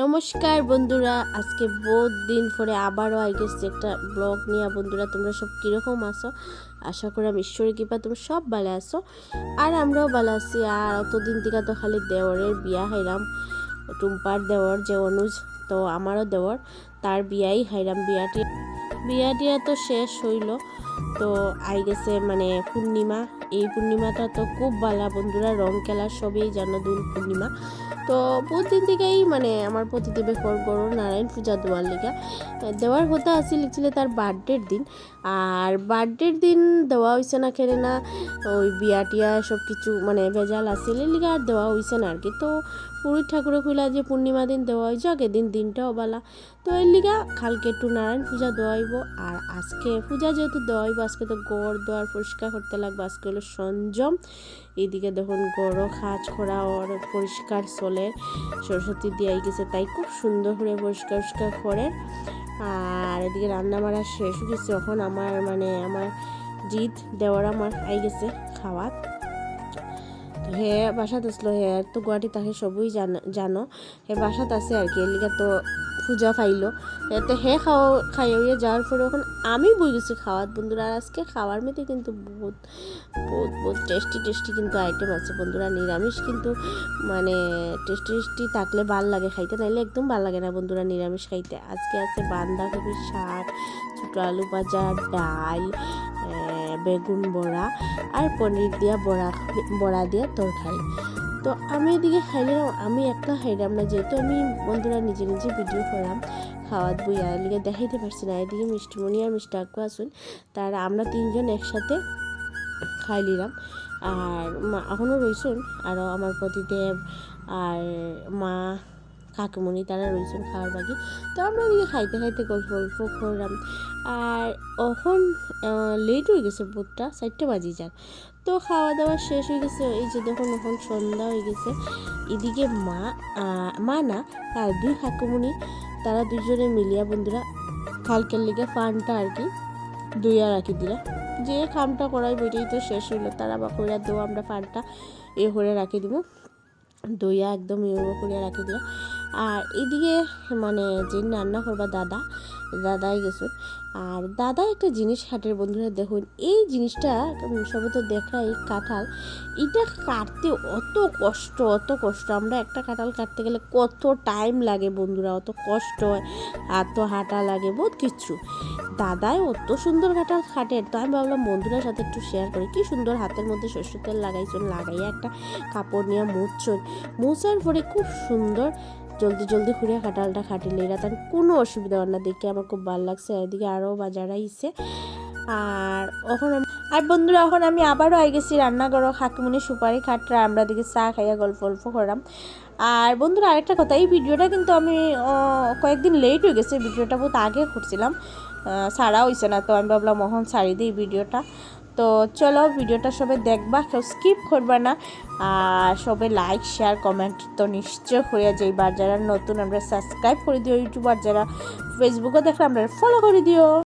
নমস্কার বন্ধুরা, আজকে বহুত দিন পরে আবারও আই গেছে একটা ব্লগ নিয়ে বন্ধুরা, তোমরা সব কীরকম আসো আশা করি আমি ঈশ্বরের কৃপা তোমরা সব ভালো আছো। আর আমরাও ভালো আছি। আর অতদিন থেকে তো খালি দেওরের বিয়া হাইরাম টুম্পার দেওর, যে অনুজ, তো আমারও দেওর, তার বিয়াই হাইরাম বিয়াটি। বিয়া তো শেষ হইল। তো আই গেছে মানে পূর্ণিমা। এই পূর্ণিমাটা তো খুব ভালো বন্ধুরা, রং খেলার সবই জানো দুল পূর্ণিমা। তো বহুত দিন থেকেই মানে আমার প্রতিদেবে ফোন করো নারায়ণ পূজা দেওয়ার লেগে। দেওয়ার কথা আছে, লিখছিলে তার বার্থডের দিন। আর বার্থডের দিন দেওয়া হয়েছে না খেলে না, ওই বিয়া টিয়া সব কিছু মানে ভেজাল আছিল লিগে আর দেওয়া হয়েছে না আর কি তো পুরীর ঠাকুরের খুলা যে পূর্ণিমা দিন দেওয়া হয়েছে আগের দিন দিনটাও বালা। তো এর লিগা কালকে একটু নারায়ণ পূজা দেওয়াইব আর আজকে পূজা যেহেতু দেওয়াইব আজকে তো গড় দোয়ার পরিষ্কার করতে লাগবে। আজকে হলো সঞ্জম। এদিকে দেখুন গড়ও খাজ করা ওর পরিষ্কার চলে। সরস্বতী দিয়াই গেছে, তাই খুব সুন্দর করে পরিষ্কার পরিষ্কার করে। আর এদিকে রান্না বাড়া শেষ হয়ে গেছে। এখন আমার মানে আমার জিত, দেওয়ার, আমার আই গেছে খাওয়া হে বাসাত আসলো হে। তো গুয়াহাটি তাকে সবই জানো জানো। হে বাসাত আছে আর কি। এলিকা তো পূজা পাইলো। তো হে খাওয়া খাইয়ে যাওয়ার পরে এখন আমি বই গেছি খাওয়ার। বন্ধুরা আর আজকে খাওয়ার মেতে কিন্তু বহুত বহুত বহুত টেস্টি টেস্টি কিন্তু আইটেম আছে বন্ধুরা। নিরামিষ কিন্তু মানে টেস্টি টেস্টি থাকলে ভালো লাগে খাইতে, নাইলে একদম ভালো লাগে না বন্ধুরা নিরামিষ খাইতে। আজকে আছে বান্ধাকপির শাক, ছোটো আলু ভাজা, ডাল বেগুন বড়া আর পনির দিয়া বড়া বড়া দিয়া তরকারি। তো আমি এদিকে খাইলাম আমি একলা খাইলাম না, যেহেতু আমি বন্ধুরা নিজে নিজে ভিডিও করলাম, খাওয়াত, বই আর লিগে দেখাইতে পারছি না। এদিকে মিষ্টিমণি আর মিষ্টি আক্কু আসুন তার আমরা তিনজন একসাথে খাই নিলাম। আর মা এখনও রইছুন আরও আমার পতিদেব আর মা কাকুমণি, তারা রয়েছেন খাওয়ার বাকি। তো আমরা এদিকে খাইতে খাইতে গল্প গল্প করলাম। আর এখন লেট হয়ে গেছে বুটটা চারটে বাজি যাক। তো খাওয়া দাওয়া শেষ হয়ে গেছে। এই যে দেখুন, এখন সন্ধ্যা হয়ে গেছে। এদিকে মা মা না, তার দুই কাকুমণি, তারা দুজনে মিলিয়া বন্ধুরা, কালকের লিগে ফানটা আর কি দুইয়া রাখি দিলা। যে খামটা করাই বইটাই তো শেষ হইল। তারা বা করে দেবো আমরা ফানটা এ করে রাখি দিব দইয়া একদম ইয়ে করে রাখি দিলা। আর এদিকে মানে যে রান্না করবা দাদা, দাদাই গেছে। আর দাদা একটা জিনিস হাটের বন্ধুরা দেখুন, এই জিনিসটা সবে তো দেখা এই কাঁঠাল। এটা কাটতে অত কষ্ট অত কষ্ট। আমরা একটা কাঁঠাল কাটতে গেলে কত টাইম লাগে বন্ধুরা, অত কষ্ট হয় হাত হাঁটা লাগে, বহুত কিচ্ছু দাদাই অত সুন্দর কাঁঠাল খাটে তো আমি ভাবলাম বন্ধুরার সাথে একটু শেয়ার করি। কি সুন্দর হাতের মধ্যে সরষের তেল লাগাইছেন লাগাইয়া একটা কাপড় নিয়ে মুছছেন। মুছার পরে খুব সুন্দর জলদি জলদি ঘুরে কাঁঠালটা খাটিলে, এরা তার কোনো অসুবিধা হয় না। দেখে আমার খুব ভালো লাগছে এদিকে আরও বাজার আইছে। আর এখন আর বন্ধুরা, এখন আমি আবারও আই গেছি রান্নাঘর খাকিমুনি সুপারি খাটরা, আমরা দিকে চা খাইয়া গল্প গল্প করলাম। আর বন্ধুরা, আরেকটা কথা, এই ভিডিওটা কিন্তু আমি কয়েকদিন লেট হয়ে গেছে, ভিডিওটা বহুত আগে করছিলাম। ছাড়া হয়েছে না, তো আমি ভাবলাম মোহন ছাড়ি দিই ভিডিওটা। তো চলো ভিডিওটা সবাই দেখবা, কেউ স্কিপ করবা না। আর সবাই লাইক শেয়ার কমেন্ট তো নিশ্চয় হয়ে যাইবার যারা নতুন, আমরা সাবস্ক্রাইব করে দিও ইউটিউবার যারা ফেসবুকও দেখলে আমরা ফলো করে দিও।